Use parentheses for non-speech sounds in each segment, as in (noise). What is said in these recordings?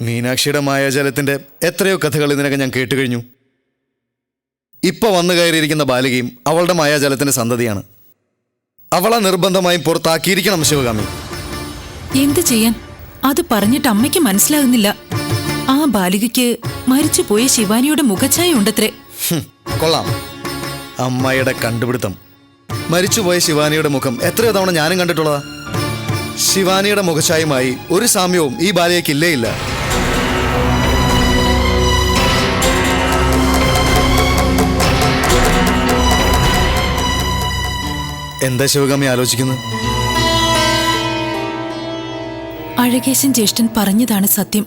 മീനാക്ഷിയുടെ മായാജാലത്തിന്റെ എത്രയോ കഥകൾ ഇതിനകം ഞാൻ കേട്ടുകഴിഞ്ഞു. ഇപ്പോൾ വന്നു കയറിയിരിക്കുന്ന ബാലികയും അവളുടെ മായാജാലത്തിന്റെ സന്തതിയാണ്. അവളെ നിർബന്ധമായും പുറത്താക്കിയിരിക്കണം ശിവകാമി. എന്ത് ചെയ്യാൻ? അത് പറഞ്ഞിട്ട് അമ്മയ്ക്ക് മനസ്സിലാകുന്നില്ല. ആ ബാലികയ്ക്ക് മരിച്ചുപോയ ശിവാനിയുടെ മുഖഛായ ഉണ്ടത്രേ. കൊള്ളാം. അമ്മയുടെ കണ്ടുപിടുത്തം. മരിച്ചുപോയ ശിവാനിയുടെ മുഖം എത്രയോ തവണ ഞാനും കണ്ടിട്ടുള്ളതാ. ശിവാനിയുടെ മുഖഛായുമായി ഒരു സാമ്യവും ഈ ബാലികയ്ക്ക് ഇല്ലേ. എന്താ ശിവകാമി ആലോചിക്കുന്നത്? അഴകേശൻ ജ്യേഷ്ഠൻ പറഞ്ഞതാണ് സത്യം.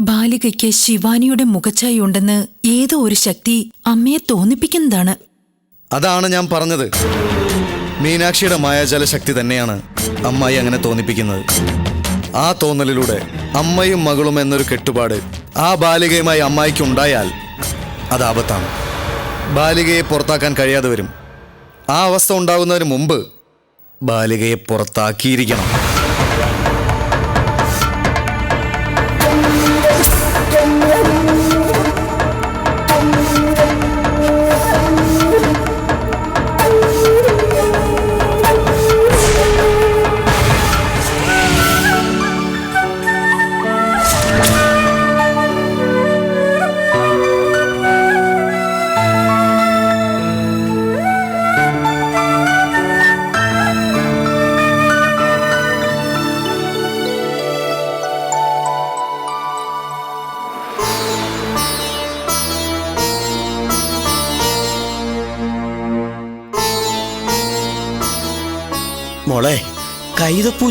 ബാലികയ്ക്ക് ശിവാനിയുടെ മുഖഛായ ഉണ്ടെന്ന് ഏതോ ഒരു ശക്തി അമ്മയെ തോന്നിപ്പിക്കുന്നതാണ്. അതാണ് ഞാൻ പറഞ്ഞത്. മീനാക്ഷിയുടെ മായാജാല ശക്തി തന്നെയാണ് അമ്മായി അങ്ങനെ തോന്നിപ്പിക്കുന്നത്. ആ തോന്നലിലൂടെ അമ്മയും മകളും എന്നൊരു കെട്ടുപാട് ആ ബാലികയുമായി അമ്മായിക്കുണ്ടായാൽ അത് ആപത്താണ്. ബാലികയെ പുറത്താക്കാൻ കഴിയാതെ വരും. ആ അവസ്ഥ ഉണ്ടാകുന്നതിന് മുമ്പ് ബാലികയെ പുറത്താക്കിയിരിക്കണം.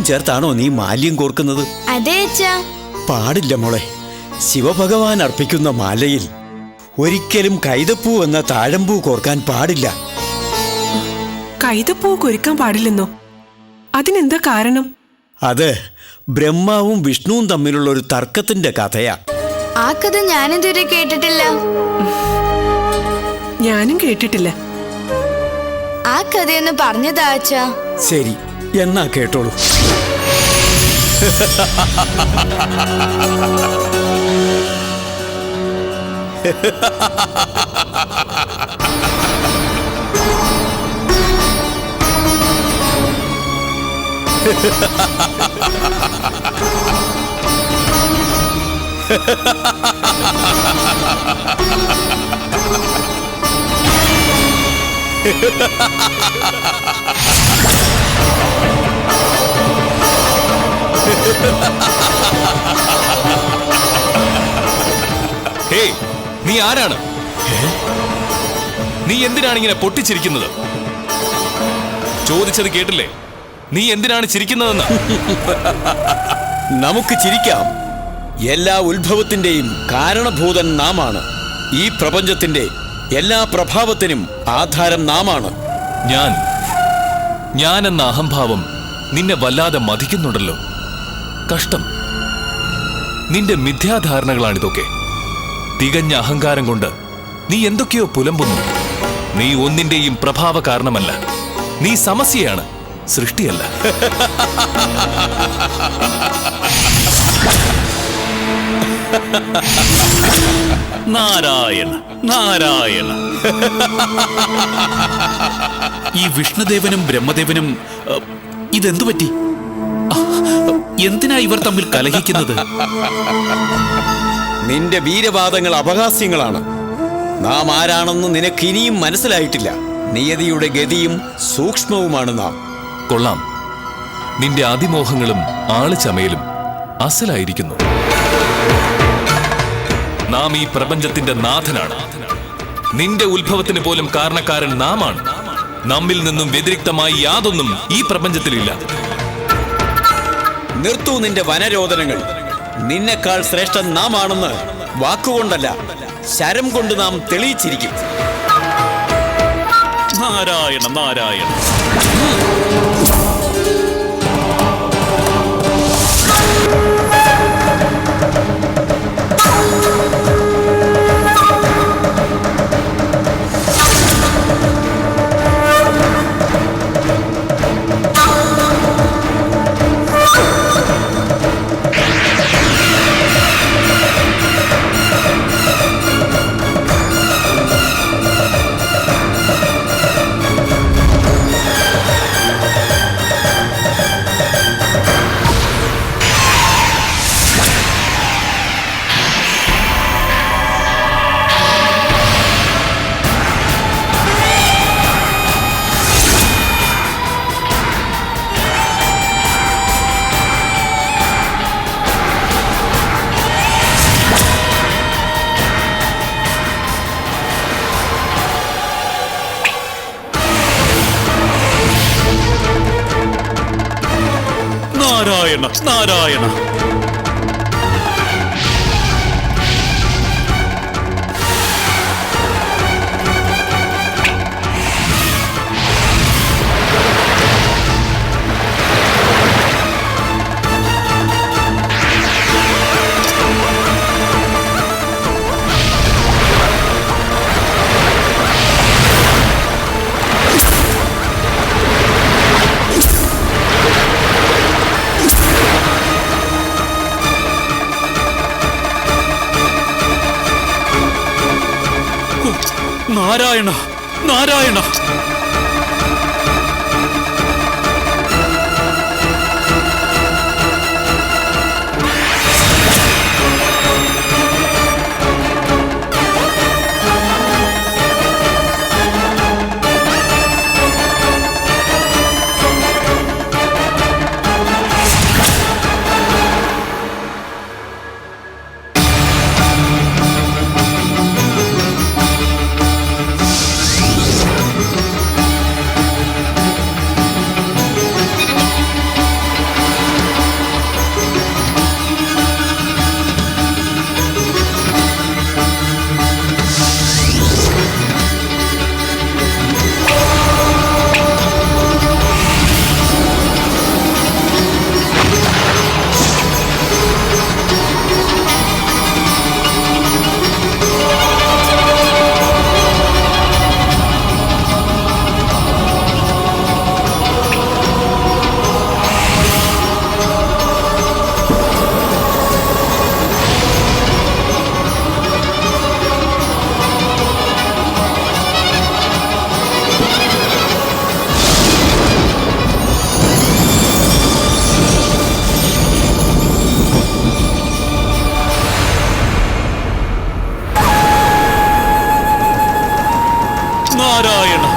ചേർത്താണോ നീ മാല്യം കോർക്കുന്നത്? അതെ പാടില്ല മോളെ. ശിവഭഗവാൻ അർപ്പിക്കുന്ന മാലയിൽ ഒരിക്കലും കൈതപ്പൂ എന്ന താഴമ്പൂ കോർക്കാൻ പാടില്ല. കൈതപ്പൂ കൊരുക്കാൻ പാടില്ലെന്നോ? അതിനെന്താ കാരണം? അത് ബ്രഹ്മാവും വിഷ്ണുവും തമ്മിലുള്ള ഒരു തർക്കത്തിന്റെ കഥയാ. ആ കഥ ഞാനിതുവരെ കേട്ടിട്ടില്ല. ഞാനും കേട്ടിട്ടില്ല. ആ കഥയൊന്ന് പറഞ്ഞതാ ശരി. എന്നാ കേട്ടോളൂ. (laughs) ഹേയ് നീ ആരാണ്? നീ എന്തിനാണ് ഇങ്ങനെ പൊട്ടിച്ചിരിക്കുന്നത്? ചോദിച്ചത് കേട്ടില്ലേ? നീ എന്തിനാണ് ചിരിക്കുന്നതെന്ന്? നമുക്ക് ചിരിക്കാം. എല്ലാ ഉത്ഭവത്തിന്റെയും കാരണഭൂതൻ നാമാണ്. ഈ പ്രപഞ്ചത്തിന്റെ എല്ലാ പ്രഭാവത്തിനും ആധാരം നാമാണ്. ഞാൻ ഞാൻ എന്ന അഹംഭാവം നിന്നെ വല്ലാതെ മതിക്കുന്നുണ്ടല്ലോ. കഷ്ടം. നിന്റെ മിഥ്യാധാരണകളാണിതൊക്കെ. തികഞ്ഞ അഹങ്കാരം കൊണ്ട് നീ എന്തൊക്കെയോ പുലമ്പുന്നു. നീ ഒന്നിന്റെയും പ്രഭാവ കാരണമല്ല. നീ സമസ്യയാണ് സൃഷ്ടിയല്ല. നാരായണ നാരായണ. ഈ വിഷ്ണുദേവനും ബ്രഹ്മദേവനും ഇതെന്തു പറ്റി? എന്തിനാ ഇവർ തമ്മിൽ കലഹിക്കുന്നത്? നിന്റെ വീരവാദങ്ങൾ അപഹാസ്യങ്ങളാണ്. നാം ആരാണെന്ന് നിനക്ക് ഇനിയും മനസ്സിലായിട്ടില്ല. നിയതിയുടെ ഗതിയും സൂക്ഷ്മവുമാണ് നാം. കൊള്ളാം. നിന്റെ അതിമോഹങ്ങളും ആളുചമയലും അസലായിരിക്കുന്നു. നാം ഈ പ്രപഞ്ചത്തിന്റെ നാഥനാണ്. നിന്റെ ഉത്ഭവത്തിന് പോലും കാരണക്കാരൻ നാമാണ്. നമ്മിൽ നിന്നും വ്യതിരിക്തമായി യാതൊന്നും ഈ പ്രപഞ്ചത്തിലില്ല. നിർത്തൂ നിന്റെ വനരോദനങ്ങൾ. നിന്നെക്കാൾ ശ്രേഷ്ഠൻ നാം ആണെന്ന് വാക്കുകൊണ്ടല്ല ശരം കൊണ്ട് നാം തെളിയിച്ചിരിക്കും. നാരായണ നാരായണ. നാരായണ നാരായണ. നാരായണ നാരായണ. നാരായണ.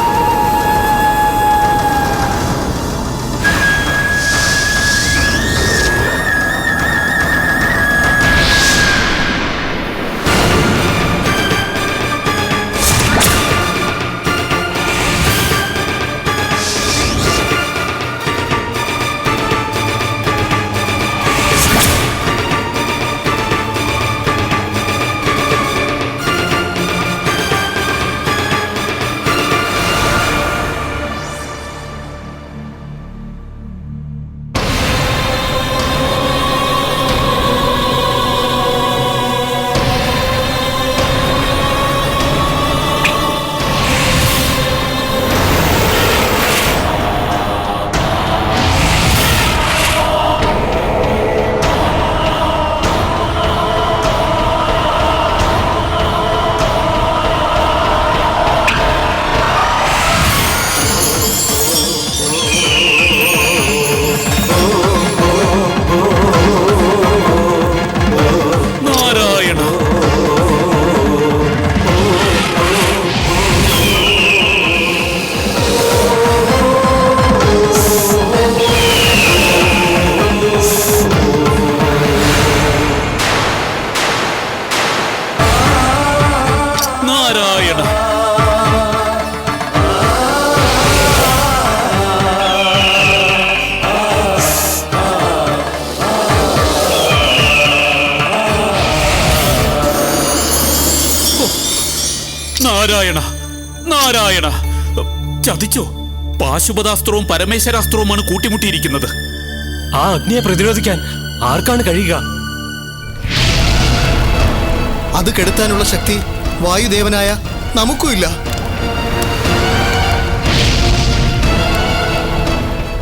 നാരായണ നാരായണ. ചതിച്ചോ? പാശുപതാസ്ത്രവും പരമേശ്വരാസ്ത്രവുമാണ് കൂട്ടിമുട്ടിയിരിക്കുന്നത്. ആ അഗ്നിയെ പ്രതിരോധിക്കാൻ ആർക്കാണ് കഴിയുക? അത് കെടുത്താനുള്ള ശക്തി വായുദേവനായ നമുക്കുമില്ല.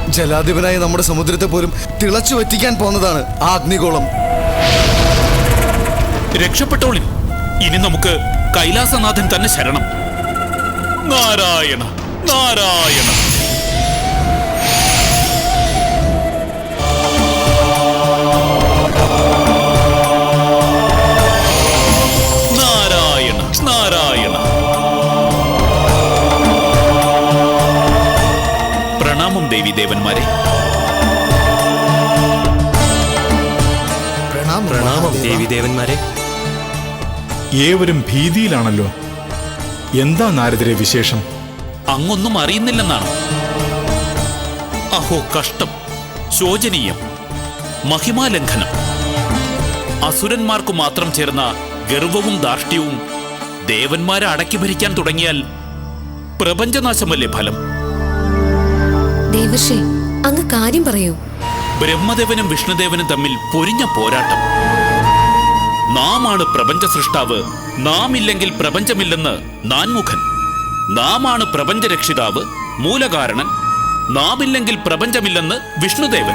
ജലാധിപനായ നമ്മുടെ സമുദ്രത്തെ പോലും തിളച്ചു വറ്റിക്കാൻ പോന്നതാണ് ആ അഗ്നികോളം രക്ഷപ്പെട്ടോളിൻ ഇനി നമുക്ക് കൈലാസനാഥൻ തന്നെ ശരണം. നാരായണ നാരായണ. നാരായണ നാരായണ. പ്രണാമം ദേവി ദേവന്മാരെ. പ്രണാമം ദേവി ദേവന്മാരെ. ഏവരും ഭീതിയിലാണല്ലോ. എന്താ നാരദരെ വിശേഷം? അങ്ങൊന്നും അറിയുന്നില്ലെന്നാണ്. അഹോ കഷ്ടം ശോചനീയം മഹിമാലംഘനം. അസുരന്മാർക്ക് മാത്രം ചേർന്ന ഗർവവും ധാർഷ്ട്യവും ദേവന്മാരെ അടക്കി ഭരിക്കാൻ തുടങ്ങിയാൽ പ്രപഞ്ചനാശമല്ലേ ഫലം? ദേവർഷേ അങ്ങ് കാര്യം പറയൂ. ബ്രഹ്മദേവനും വിഷ്ണുദേവനും തമ്മിൽ പൊരിഞ്ഞ പോരാട്ടം. നാമാണ് പ്രപഞ്ച സൃഷ്ടാവ്. നാം ഇല്ലെങ്കിൽ പ്രപഞ്ചമില്ലെന്ന് നാൻമുഖൻ. നാമാണ് പ്രപഞ്ച രക്ഷിതാവ് മൂലകാരണൻ. നാമില്ലെങ്കിൽ പ്രപഞ്ചമില്ലെന്ന് വിഷ്ണുദേവൻ.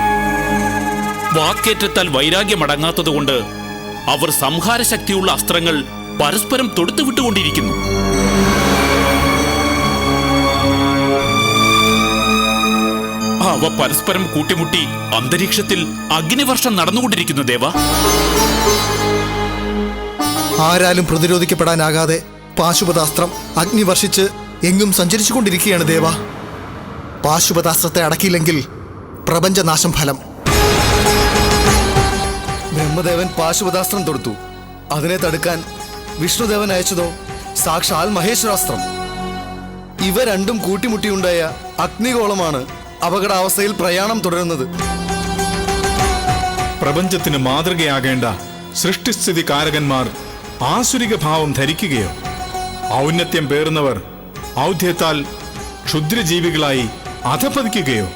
വാക്കേറ്റത്താൽ വൈരാഗ്യമടങ്ങാത്തതുകൊണ്ട് അവർ സംഹാരശക്തിയുള്ള അസ്ത്രങ്ങൾ പരസ്പരം തൊടുത്തുവിട്ടുകൊണ്ടിരിക്കുന്നു. അവ പരസ്പരം കൂട്ടിമുട്ടി അന്തരീക്ഷത്തിൽ അഗ്നിവർഷം നടന്നുകൊണ്ടിരിക്കുന്നു ദേവ. ആരാലും പ്രതിരോധിക്കപ്പെടാനാകാതെ പാശുപതാസ്ത്രം അഗ്നി വർഷിച്ച് എങ്ങും സഞ്ചരിച്ചുകൊണ്ടിരിക്കുകയാണ് ദേവ. പാശുപതാസ്ത്രത്തെ അടക്കിയില്ലെങ്കിൽ പ്രപഞ്ചനാശം ഫലം. ബ്രഹ്മദേവൻ പാശുപതാസ്ത്രം തൊടുത്തു. അതിനെ തടുക്കാൻ വിഷ്ണുദേവൻ അയച്ചതോ? സാക്ഷാൽ മഹേശ്വരാസ്ത്രം. ഇവ രണ്ടും കൂട്ടിമുട്ടിയുണ്ടായ അഗ്നിഗോളമാണ് അപകടാവസ്ഥയിൽ പ്രയാണം തുടരുന്നത്. പ്രപഞ്ചത്തിന് മാതൃകയാകേണ്ട സൃഷ്ടിസ്ഥിതി കാരകന്മാർ ആസുരിക ഭാവം ധരിക്കുകയോ. ഔന്നത്യം പേറുന്നവർ ഔദ്ധ്യത്താൽ ക്ഷുദ്രജീവികളായി അധപതിക്കുകയോ.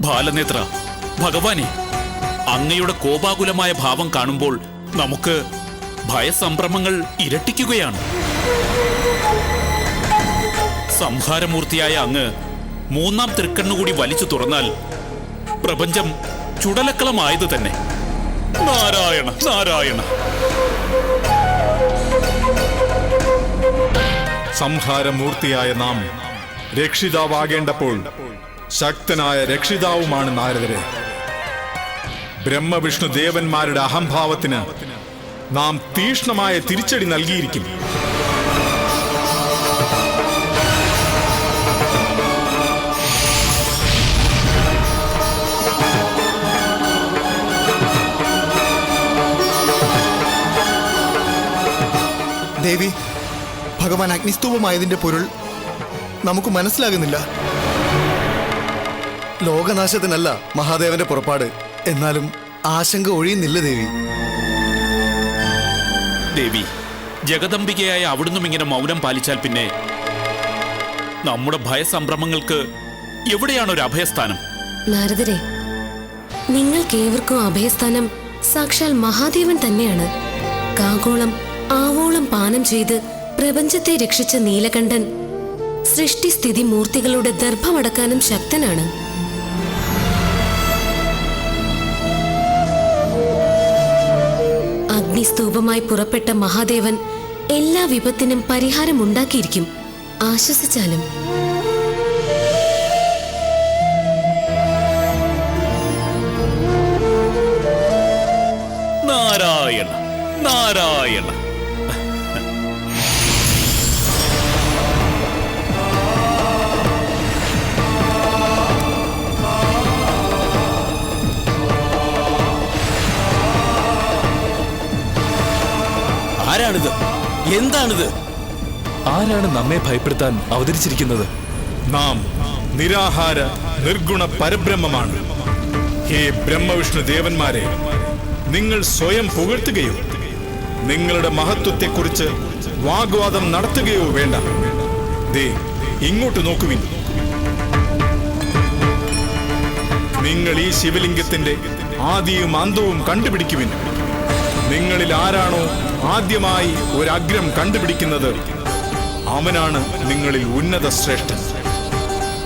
ബാലനേത്ര ഭഗവാനെ അങ്ങയുടെ കോപാകുലമായ ഭാവം കാണുമ്പോൾ നമുക്ക് ഭയസംഭ്രമങ്ങൾ ഇരട്ടിക്കുകയാണ്. സംഹാരമൂർത്തിയായ അങ്ങ് മൂന്നാം തൃക്കണ്ണുകൂടി വലിച്ചു തുറന്നാൽ പ്രപഞ്ചം ചുടലക്കളമായത് തന്നെ. നാരായണ നാരായണ. സംഹാരമൂർത്തിയായ നാം രക്ഷിതാവാകേണ്ടപ്പോൾ ശക്തനായ രക്ഷിതാവുമാണ് നാരദരെ. ബ്രഹ്മവിഷ്ണു ദേവന്മാരുടെ അഹംഭാവത്തിന് നാം തീഷ്ണമായ തിരിച്ചടി നൽകിയിരിക്കും. ദേവി ഭഗവാൻ അഗ്നിസ്തൂപമായതിന്റെ പൊരുൾ നമുക്ക് മനസ്സിലാകുന്നില്ല. ലോകനാശത്തിനല്ല മഹാദേവന്റെ പുറപ്പാട്. എന്നാലും ആശങ്ക ഒഴിയുന്നില്ല ദേവി. ദേവി ജഗദംബികയായ അവിടുന്നും ഇങ്ങനെ മൗനം പാലിച്ചാൽ പിന്നെ നമ്മുടെ ഭയസംഭ്രമങ്ങൾക്ക് എവിടെയാണ് ഒരു അഭയസ്ഥാനം? നാരദരെ നിങ്ങൾക്കേവർക്കും അഭയസ്ഥാനം സാക്ഷാൽ മഹാദേവൻ തന്നെയാണ്. കാഗോളം ആവോളം പാനം ചെയ്ത് പ്രപഞ്ചത്തെ രക്ഷിച്ച നീലകണ്ഠൻ സൃഷ്ടിസ്ഥിതി മൂർത്തികളുടെ ദർഭമടക്കാനും ശക്തനാണ്. അഗ്നിസ്തൂപമായി പുറപ്പെട്ട മഹാദേവൻ എല്ലാ വിപത്തിനും പരിഹാരമുണ്ടാക്കിയിരിക്കും ആശ്വസിച്ചാലും. നാരായണ നാരായണ. ആരാണിത്? എന്താണിത്? ആരാണ് നമ്മെ ഭയപ്പെടുത്താൻ അവതരിച്ചിരിക്കുന്നത്? നാം നിരാഹാര നിർഗുണ പരബ്രഹ്മമാണ്. ഹേ ബ്രഹ്മവിഷ്ണു ദേവന്മാരെ നിങ്ങൾ സ്വയം പുകഴ്ത്തുകയോ നിങ്ങളുടെ മഹത്വത്തെക്കുറിച്ച് വാഗ്വാദം നടത്തുകയോ വേണ്ട. ദേ ഇങ്ങോട്ട് നോക്കുവിൻ. നിങ്ങൾ ഈ ശിവലിംഗത്തിന്റെ ആദിയും അന്തവും കണ്ടുപിടിക്കുവിൻ. നിങ്ങളിൽ ആരാണോ ആദ്യമായി ഒരഗ്രം കണ്ടുപിടിക്കുന്നത്? അവനാണ് നിങ്ങളിൽ ഉന്നത ശ്രേഷ്ഠൻ.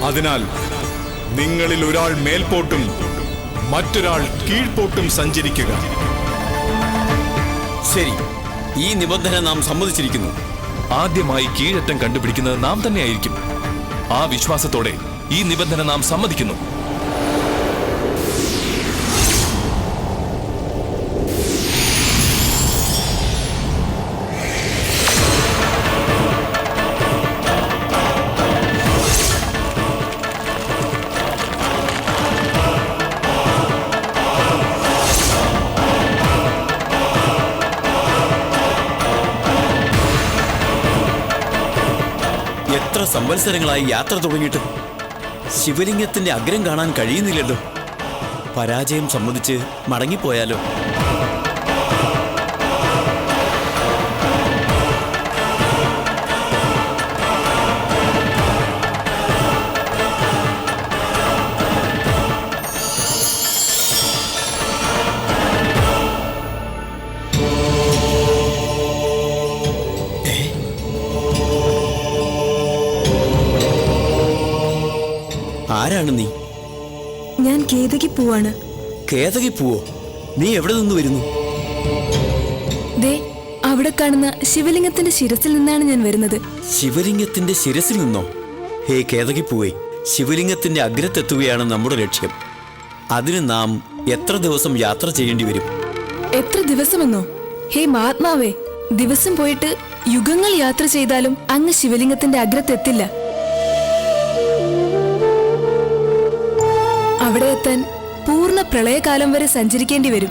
അതിനാൽ നിങ്ങളിൽ ഒരാൾ മേൽപോട്ടും മറ്റൊരാൾ കീഴ്പോട്ടും സഞ്ചരിക്കുക. ശരി ഈ നിബന്ധന നാം സമ്മതിച്ചിരിക്കുന്നു. ആദ്യമായി കീഴറ്റം കണ്ടുപിടിക്കുന്നത് നാം തന്നെയായിരിക്കും. ആ വിശ്വാസത്തോടെ ഈ നിബന്ധന നാം സമ്മതിക്കുന്നു. സംവത്സരങ്ങളായി യാത്ര തുടങ്ങിയിട്ട് ശിവലിംഗത്തിന്റെ അഗ്രം കാണാൻ കഴിയുന്നില്ലല്ലോ. പരാജയം സമ്മതിച്ച് മടങ്ങിപ്പോയാലോ? പോവാണ്. കേതകി പൂവോ? നീ എവിടെ നിന്ന് വരുന്നു? ദേ അവിടെ കാണുന്ന ശിവലിംഗത്തിന്റെ ശിരസിൽ നിന്നാണ് ഞാൻ വരുന്നത്. ശിവലിംഗത്തിന്റെ ശിരസിൽ നിന്നോ? ഹേ കേതകി പൂവേ ശിവലിംഗത്തിന്റെ അഗ്രത്തെത്തുകയാണ് നമ്മുടെ ലക്ഷ്യം. അതിന് നാം എത്ര ദിവസം യാത്ര ചെയ്യേണ്ടി വരും? എത്ര ദിവസമെന്നോ? ഹേ മഹാത്മാവേ ദിവസം പോയിട്ട് യുഗങ്ങൾ യാത്ര ചെയ്താലും അങ്ങ് ശിവലിംഗത്തിന്റെ അഗ്രത്തെത്തില്ല. അവിടെ എത്താൻ പൂർണ പ്രളയകാലം വരെ സഞ്ചരിക്കേണ്ടി വരും.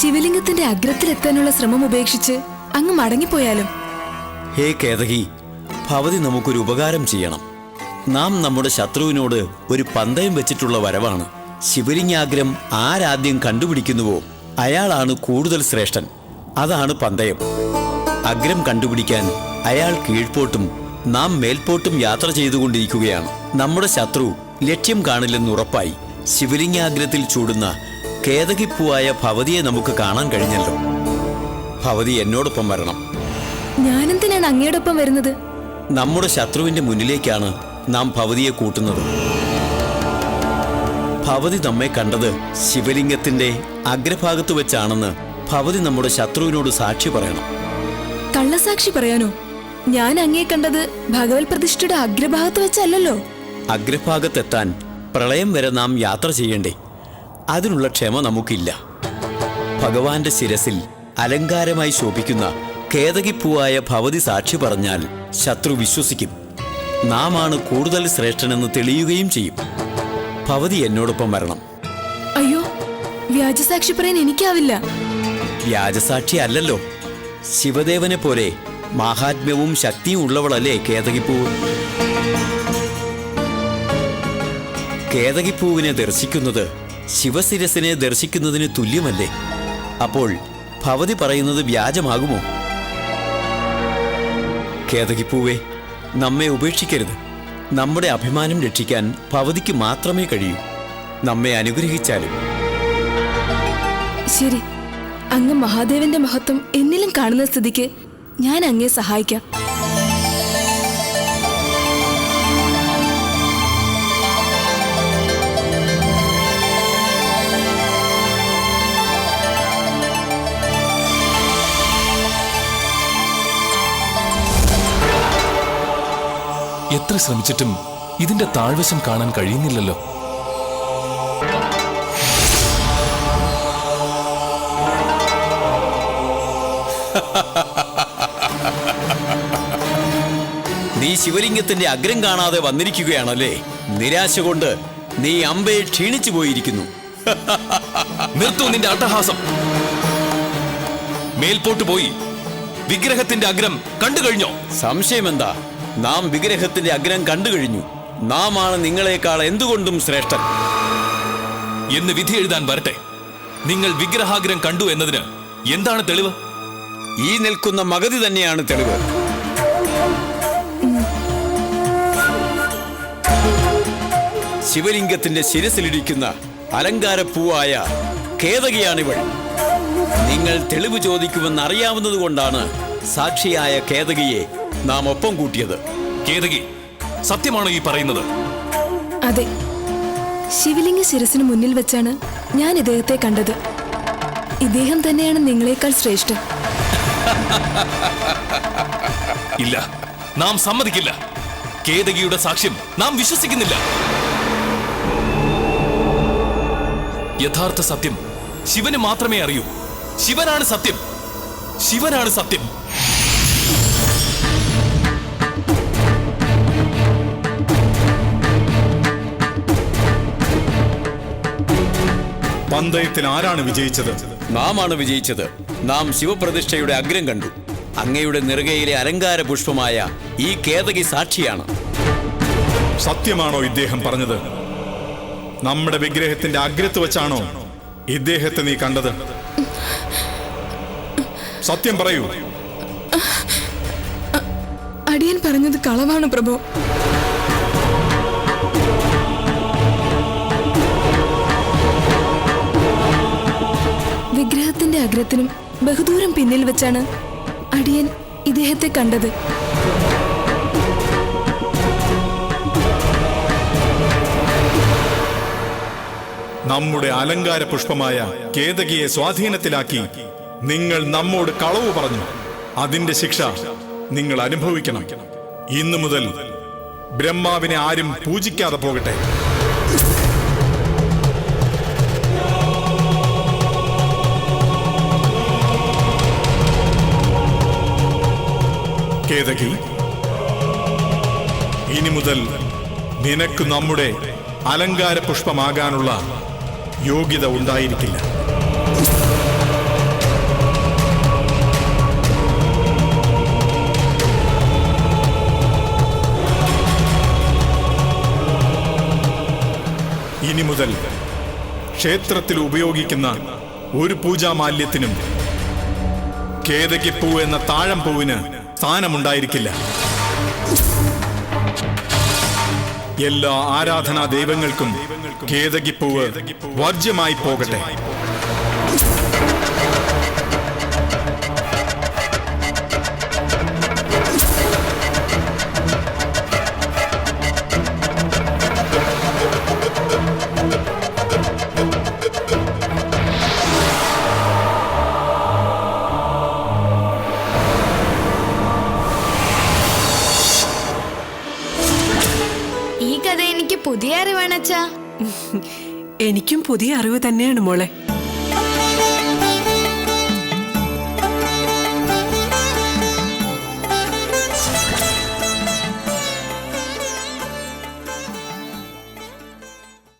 ശിവലിംഗത്തിന്റെ അഗ്രത്തിലെത്താനുള്ള ശ്രമം ഉപേക്ഷിച്ച് അങ്ങ് മടങ്ങിപ്പോയാലും. ഹേ കേതകി ഭവതി നമുക്കൊരു ഉപകാരം ചെയ്യണം. നാം നമ്മുടെ ശത്രുവിനോട് ഒരു പന്തയം വെച്ചിട്ടുള്ള വരവാണ്. ശിവലിംഗാഗ്രം ആരാദ്യം കണ്ടുപിടിക്കുന്നുവോ അയാളാണ് കൂടുതൽ ശ്രേഷ്ഠൻ. അതാണ് പന്തയം. അഗ്രം കണ്ടുപിടിക്കാൻ അയാൾ കീഴ്പോട്ടും നാം മേൽപോട്ടും യാത്ര ചെയ്തുകൊണ്ടിരിക്കുകയാണ്. നമ്മുടെ ശത്രു ലക്ഷ്യം കാണില്ലെന്ന് ഉറപ്പായി. ശിവലിംഗാഗ്രത്തിൽ ചൂടുന്ന കേതകിപ്പൂവായ ഭവതിയെ നമുക്ക് കാണാൻ കഴിഞ്ഞല്ലോ. ഭവതി എന്നോടൊപ്പം വരണം. ഞാനെന്തിനാണ് അങ്ങയോടൊപ്പം വരുന്നത്? നമ്മുടെ ശത്രുവിന്റെ മുന്നിലേക്കാണ് നാം ഭവതിയെ കൂട്ടുന്നത്. ഭവതി നമ്മെ കണ്ടത് ശിവലിംഗത്തിന്റെ അഗ്രഭാഗത്ത് വെച്ചാണെന്ന് ഭവതി നമ്മുടെ ശത്രുവിനോട് സാക്ഷി പറയണം. കള്ളസാക്ഷി പറയാനോ? ഞാൻ അങ്ങേ കണ്ടത് ഭഗവത് പ്രതിഷ്ഠയുടെ അഗ്രഭാഗത്ത് വെച്ചല്ലോ അഗ്രഭാഗത്തെത്താൻ പ്രളയം വരെ നാം യാത്ര ചെയ്യണ്ടേ? അതിനുള്ള ക്ഷമ നമുക്കില്ല. ഭഗവാന്റെ ശിരസിൽ അലങ്കാരമായി ശോഭിക്കുന്ന കേതകിപ്പൂവായ ഭവതി സാക്ഷി പറഞ്ഞാൽ ശത്രു വിശ്വസിക്കും. നാം ആണ് കൂടുതൽ ശ്രേഷ്ഠനെന്ന് തെളിയുകയും ചെയ്യും. ഭവതി എന്നോടൊപ്പം വരണം. അയ്യോ വ്യാജസാക്ഷി പറയാൻ എനിക്കാവില്ല. വ്യാജസാക്ഷി അല്ലല്ലോ. ശിവദേവനെ പോലെ മാഹാത്മ്യവും ശക്തിയും ഉള്ളവളല്ലേ കേതകിപ്പൂവ് കേതകിപ്പൂവിനെ ദർശിക്കുന്നത് ശിവശിരസിനെ ദർശിക്കുന്നതിന് തുല്യമല്ലേ? അപ്പോൾ ഭവതി പറയുന്നത് വ്യാജമാകുമോ? കേതകിപ്പൂവേ നമ്മെ ഉപേക്ഷിക്കരുത്. നമ്മുടെ അഭിമാനം രക്ഷിക്കാൻ ഭവതിക്ക് മാത്രമേ കഴിയൂ. നമ്മെ അനുഗ്രഹിച്ചാലും. ശരി അങ്ങ് മഹാദേവന്റെ മഹത്വം എന്നിലും കാണുന്ന സ്ഥിതിക്ക് ഞാൻ അങ്ങേ സഹായിക്കാം. എത്ര ശ്രമിച്ചിട്ടും ഇതിന്റെ താഴ്വശം കാണാൻ കഴിയുന്നില്ലല്ലോ. നീ ശിവലിംഗത്തിന്റെ അഗ്രം കാണാതെ വന്നിരിക്കുകയാണല്ലേ? നിരാശ കൊണ്ട് നീ അമ്പയെ ക്ഷീണിച്ചു പോയിരിക്കുന്നു. (laughs) നിർത്തു നിന്റെ അട്ടഹാസം. മേൽപോട്ട് പോയി. വിഗ്രഹത്തിന്റെ അഗ്രം കണ്ടു കഴിഞ്ഞോ? സംശയം എന്താ നാം വിഗ്രഹത്തിന്റെ അഗ്രം കണ്ടു കഴിഞ്ഞു. നാം ആണ് നിങ്ങളെക്കാൾ എന്തുകൊണ്ടും ശ്രേഷ്ഠൻ. എന്ന് വിധി എഴുതാൻ വരട്ടെ. നിങ്ങൾ വിഗ്രഹാഗ്രം കണ്ടു എന്നതിന് എന്താണ് തെളിവ്? ഈ നിൽക്കുന്ന മഗതി തന്നെയാണ് തെളിവ്. ശിവലിംഗത്തിന്റെ ശിരസിലിരിക്കുന്ന അലങ്കാരപ്പൂവായ കേതകിയാണിവൾ. നിങ്ങൾ തെളിവ് ചോദിക്കുമെന്ന് അറിയാവുന്നതുകൊണ്ടാണ് സാക്ഷിയായ കേതകിയെ നാം ഒപ്പം കൂട്ടിയത്. കേതകി സത്യമാണോ ഈ പറയുന്നത്? അതെ. ശിവലിംഗ ശിരസിന് മുന്നിൽ വെച്ചാണ് ഞാൻ ഇദ്ദേഹത്തെ കണ്ടത്. ഇദ്ദേഹം തന്നെയാണ് നിങ്ങളെക്കാൾ ശ്രേഷ്ഠ ഇല്ല നാം സമ്മതിക്കില്ല. കേതകിയുടെ സാക്ഷ്യം നാം വിശ്വസിക്കുന്നില്ല. യഥാർത്ഥ സത്യം. ശിവന് മാത്രമേ അറിയൂ. ശിവനാണ് സത്യം. ശിവനാണ് സത്യം. പന്തയത്തിൽ ആരാണ് വിജയിച്ചത്? നാം ആണ് വിജയിച്ചത്. നാം ശിവപ്രതിഷ്ഠയുടെ അഗ്രം കണ്ടു. അങ്ങയുടെ നെറുകയിലെ അലങ്കാര പുഷ്പമായ ഈ കേതകി സാക്ഷിയാണ്. സത്യമാണോ ഇദ്ദേഹം പറഞ്ഞത്? നമ്മുടെ വിഗ്രഹത്തിന്റെ അഗ്രത്ത് വെച്ചാണോ ഇദ്ദേഹത്തെ നീ കണ്ടത്? സത്യം പറയൂ. അടിയൻ പറഞ്ഞത് കളവാണ് പ്രഭു. വിഗ്രഹത്തിന്റെ അഗ്രത്തിനും ബഹുദൂരം പിന്നിൽ വെച്ചാണ് അടിയൻ ഇദ്ദേഹത്തെ കണ്ടത്. നമ്മുടെ അലങ്കാര പുഷ്പമായ കേതകിയെ സ്വാധീനത്തിലാക്കി നിങ്ങൾ നമ്മോട് കളവ് പറഞ്ഞു. അതിന്റെ ശിക്ഷ നിങ്ങൾ അനുഭവിക്കണം. ഇന്നു മുതൽ ബ്രഹ്മാവിനെ ആരും പൂജിക്കാതെ പോകട്ടെ. കേതകി ഇനി മുതൽ നിനക്ക് നമ്മുടെ അലങ്കാര പുഷ്പമാകാനുള്ള യോഗ്യത ഉണ്ടായിരിക്കില്ല. ഇനി മുതൽ ക്ഷേത്രത്തിൽ ഉപയോഗിക്കുന്ന ഒരു പൂജാമാല്യത്തിനും കേതകിപ്പൂ എന്ന താഴം പൂവിന് സ്ഥാനമുണ്ടായിരിക്കില്ല. എല്ലാ ആരാധനാ ദൈവങ്ങൾക്കും കേതകിപ്പൂവ് വർജ്യമായി പോകട്ടെ എനിക്കും പുതിയ അറിവ് തന്നെയാണ് മോളെ.